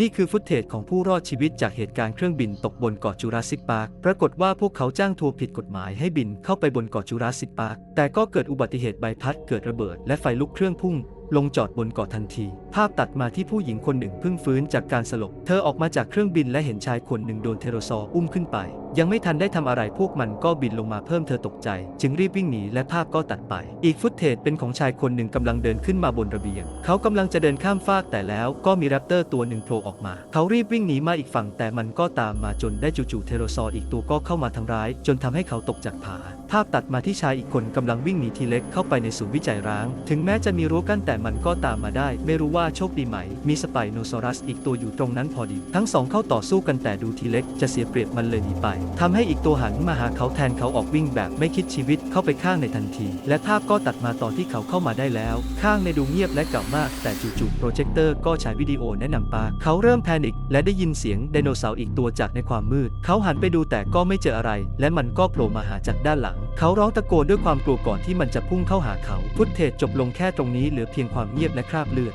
นี่คือฟุตเทจของผู้รอดชีวิตจากเหตุการณ์เครื่องบินตกบนเกาะจูราสสิกปาร์ค ปรากฏว่าพวกเขาจ้างทัวร์ผิดกฎหมายให้บินเข้าไปบนเกาะจูราสสิกปาร์ค แต่ก็เกิดอุบัติเหตุใบพัดเกิดระเบิดและไฟลุกเครื่องพุ่งลงจอดบนเกาะทันที ภาพตัดมาที่ผู้หญิงคนหนึ่งเพิ่งฟื้นจากการสลบ เธอออกมาจากเครื่องบินและเห็นชายคนหนึ่งโดนเทโรซอร์อุ้มขึ้นไป ยังไม่ทันได้ทำอะไรพวกมันก็บินลงมาเพิ่มเธอตกใจ จึงรีบวิ่งหนีและภาพก็ตัดไป อีกฟุตเทจเป็นของชายคนหนึ่งกำลังเดินขึ้นมาบนระเบียง เขากำลังจะเดินข้ามฟากแต่แล้วก็มีแรปเตอร์ตัวหนึ่งโผล่ออกมา เขารีบวิ่งหนีมาอีกฝั่งแต่มันก็ตามมาจนได้จู่ๆเทโรซอร์อีกตัวก็เข้ามาทำร้าย จนทำให้เขาตกจากผา ภาพตัดมาที่ชายอีกคนกำลังวิ่งหนีทีเล็กเข้าไปในศูนย์วิจัยร้าง ถึงแม้จะมีรั้วกั้นแต่มันก็ตามมาได้ ไม่รู้ว่าโชคดีไหม มีสไปโนซอรัสอีกตัวอยู่ตรงนั้นพอดี ทั้งสองเข้าต่อสู้กันแต่ดูทีเล็กจะเสียเปรียบมันเลยหนีไปทำให้อีกตัวหันมาหาเขาแทนเขาออกวิ่งแบบไม่คิดชีวิตเข้าไปข้างในทันที และภาพก็ตัดมาตอนที่เขาเข้ามาได้แล้ว ข้างในดูเงียบและเก่ามาก แต่จู่ๆโปรเจคเตอร์ก็ฉายวิดีโอแนะนำปาเขาเริ่มแพนิคและได้ยินเสียงไดโนเสาร์อีกตัวจากในความมืด เขาหันไปดูแต่ก็ไม่เจออะไร และมันก็โผล่มาหาจากด้านหลัง เขาร้องตะโกนด้วยความกลัวก่อนที่มันจะพุ่งเข้าหาเขา ฟุตเทจจบลงแค่ตรงนี้เหลือเพียงความเงียบและคราบเลือด